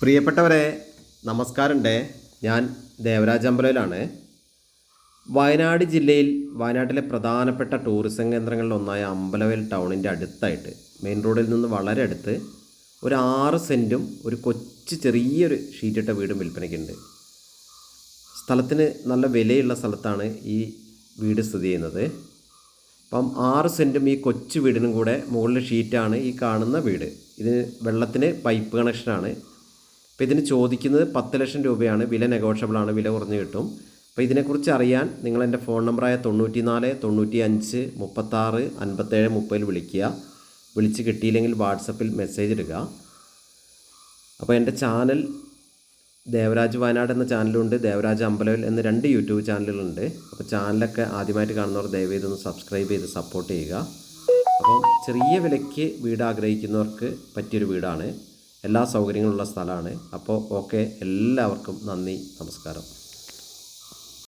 പ്രിയപ്പെട്ടവരെ നമസ്കാരമുണ്ട്. ഞാൻ ദേവരാജ് അമ്പലയിലാണ് വയനാട് ജില്ലയിൽ വയനാട്ടിലെ പ്രധാനപ്പെട്ട ടൂറിസം കേന്ദ്രങ്ങളിലൊന്നായ അമ്പലവയൽ ടൗണിന്റെ അടുത്തായിട്ട് മെയിൻ റോഡിൽ നിന്ന് വളരെ അടുത്ത് ഒരു ആറ് സെന്റും ഒരു കൊച്ചു ചെറിയൊരു ഷീറ്റിട്ട വീടും വിൽപ്പനയ്ക്കുണ്ട്. സ്ഥലത്തിന് നല്ല വിലയുള്ള സ്ഥലത്താണ് ഈ വീട് സ്ഥിതി ചെയ്യുന്നത്. അപ്പം ആറ് സെന്റും ഈ കൊച്ചു വീടിനും കൂടെ മുകളിൽ ഷീറ്റാണ് ഈ കാണുന്ന വീട്. ഇതിന് വെള്ളത്തിന് പൈപ്പ് കണക്ഷനാണ്. അപ്പോൾ ഇതിന് ചോദിക്കുന്നത് പത്ത് ലക്ഷം രൂപയാണ്. വില നെഗോഷ്യബിൾ ആണ്. വില കുറഞ്ഞ് കിട്ടും. അപ്പോൾ ഇതിനെക്കുറിച്ച് അറിയാൻ നിങ്ങൾ എന്റെ ഫോൺ നമ്പറായ തൊണ്ണൂറ്റി നാല് തൊണ്ണൂറ്റി അഞ്ച് മുപ്പത്താറ് അൻപത്തേഴ് മുപ്പതിൽ വിളിക്കുക. വിളിച്ച് കിട്ടിയില്ലെങ്കിൽ വാട്സപ്പിൽ മെസ്സേജ് ഇടുക. അപ്പോൾ എന്റെ ചാനൽ ദേവരാജ് വയനാട് എന്ന ചാനലുണ്ട്. ദേവരാജ് അമ്പലവിൽ എന്ന രണ്ട് യൂട്യൂബ് ചാനലുകളുണ്ട്. അപ്പോൾ ചാനലൊക്കെ ആദ്യമായിട്ട് കാണുന്നവർ ദയവേത് ഒന്ന് സബ്സ്ക്രൈബ് ചെയ്ത് സപ്പോർട്ട് ചെയ്യുക. അപ്പോൾ ചെറിയ വിലയ്ക്ക് വീട് ആഗ്രഹിക്കുന്നവർക്ക് പറ്റിയൊരു വീടാണ്. എല്ലാ സൗകര്യങ്ങളുള്ള സ്ഥലമാണ്. അപ്പോൾ ഓക്കെ എല്ലാവർക്കും നന്ദി നമസ്കാരം.